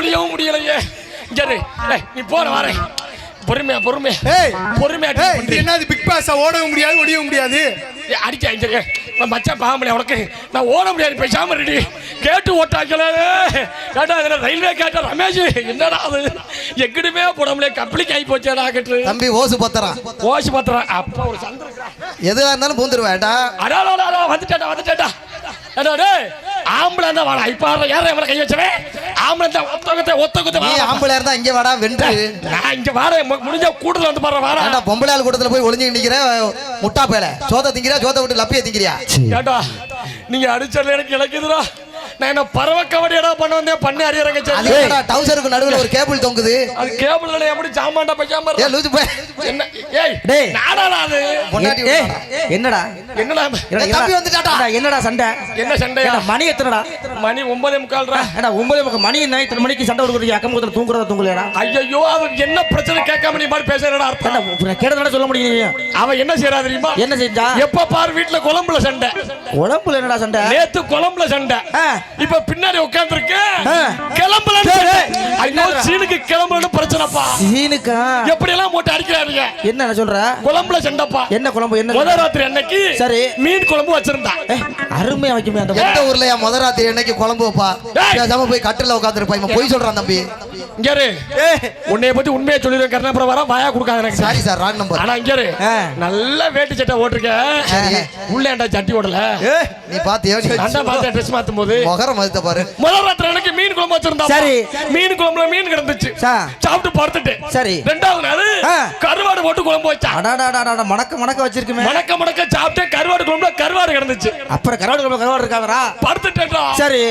ஒளியவும் முடியலையே. ஏய், நீ போற வரேன் பொறுமையா பொறுமையா. பொறுமையா என்னது பிக் பாஸா ஓடவும் முடியாது ஒடியவும் முடியாது? இரு. நான் மச்சான் முடியாது உனக்கு. நான் ஓட முடியாது பேசாம ரெடி கேட்டு ஓட்டாக்கல கேட்டா அதுல ரயில்வே கேட்ட ரமேஷ் என்னடா அது? எங்கிட்டுமே போட முடியாது கப்ளிக் ஆகி போச்சேடா கேட்டு தம்பி ஓசு பத்திரம் ஓசி பத்திரம் அப்பா ஒரு சந்திரன் எதுவா இருந்தாலும் பூந்துருவேன்டா அடாடா வந்துட்டேடா வந்துட்டேடா அடா டேய். ஆம்பளை தான் வாடா. இப்ப யார எவர கை வச்சவே ஆம்பளை தான் ஒத்த குத்த ஒத்த குத்த நீ வாடா. ஆம்பளை இருந்தா இங்க வாடா வென்று. நான் இங்க வார முடிஞ்ச கூட்டத்துல வந்து பாரு வாடா. ஏன்டா பொம்பளை ஆள் கூட்டத்துல போய் ஒளிஞ்சு நிக்கிற முட்டா பேல சோத்த திங்கிறியா சோத்த விட்டு லப்பிய திங்கிறியா? ஏண்டா நீங்க அடிச்சதுல எனக்கு இலக்குதுடா நான் என்ன பறவை கபடியடா பண்ண வந்தேன்? பண்ணி அறியறங்க அது சரி என்னடா டவுசருக்கு நடுவுல ஒரு கேபிள் தொங்குது? அது கேபிள்ல எப்படி ஜாமான்டா பைக்காம ஏ லூசு போய். என்ன ஏய் டேய். நாடாடா அது? பொண்டாட்டி ஏய், விட்டாடா. என்னடா என்னடா? என்னடா, ஏய், தம்பி? வந்துட்டாடா. என்னடா, என்னடா சண்டை? என்ன சண்டையா? மணி எத்தனடா? மணி ஒன்பதே முக்கால்ரா ஏடா ஒன்பது பக்கம் மணி என்ன இத்தனை மணிக்கு சண்டை கொடுக்குறீங்க அக்கம் பக்கத்துல தூங்குறதா தூங்கலையாடா? ஐயோ அவன் என்ன பிரச்சனை கேட்காம நீ மாதிரி பேசுறடா அர்த்தம். ஏடா கேட்டதா சொல்ல முடியும் அவன் என்ன செய்யறா தெரியுமா? என்ன செஞ்சா? எப்ப பாரு வீட்டுல குழம்புல சண்டை. உடம்புல என்னடா சண்டை? நேத்து குழம்புல சண்டை. ஆ. இப்ப பின்னாடி உட்கார்ந்துருக்கு. கிளம்பல. ஐயோ சீனுக்கு கிளம்பலன்னு சீனுக்கா? எப்படி எல்லாம் போட்டு அடிக்கிறாருங்க என்ன சொல்ற? குழம்புல சண்டைப்பா. என்ன குழம்பு என்ன முத ராத்திரி அன்னைக்கு சரி. மீன் குழம்பு வச்சிருந்தா. அருமையா வைக்குமே அந்த எந்த ஊர்லயா முத ராத்திரி என்னைக்கு குழம்பு வைப்பா. பேசாம போய் கட்டில உட்காந்துருப்பா இவன் பொய் சொல்றான் தம்பி. இங்க இரு. உன்னைய பத்தி உண்மையை சொல்லிடுவேன் கருணாபுரம் வர வாயா கொடுக்காத எனக்கு. சாரி சார் ராங் நம்பர் ஆனா இங்க இரு. ஆ. நல்ல வேட்டி சட்டை ஓட்டிருக்க சரி. உள்ள ஏன்டா சட்டி ஓடல நீ பாத்தியோ பார்த்தேன் ட்ரெஸ் மாத்தும் போது முகர மதித்த பாரு. முதல் ராத்திரி அன்னைக்கு மீன் குழம்பு வச்சிருந்தா சரி. மீன் குழம்புல மீன் கிடந்துச்சு. சாப்பிட்டு படுத்துட்டு. சரி. ரெண்டாவது நாள். கருவாடு போட்டு குழம்பு வச்சா. அடாடாடாடா மணக்க மணக்க வச்சிருக்குமே. மணக்க மணக்க சாப்பிட்டு கருவாடு குழம்புல கருவாடு கிடந்துச்சு. அப்புறம் கருவாடு குழம்பு கருவாடு இருக்காவரா படுத்துட்டேன்டா. சரி.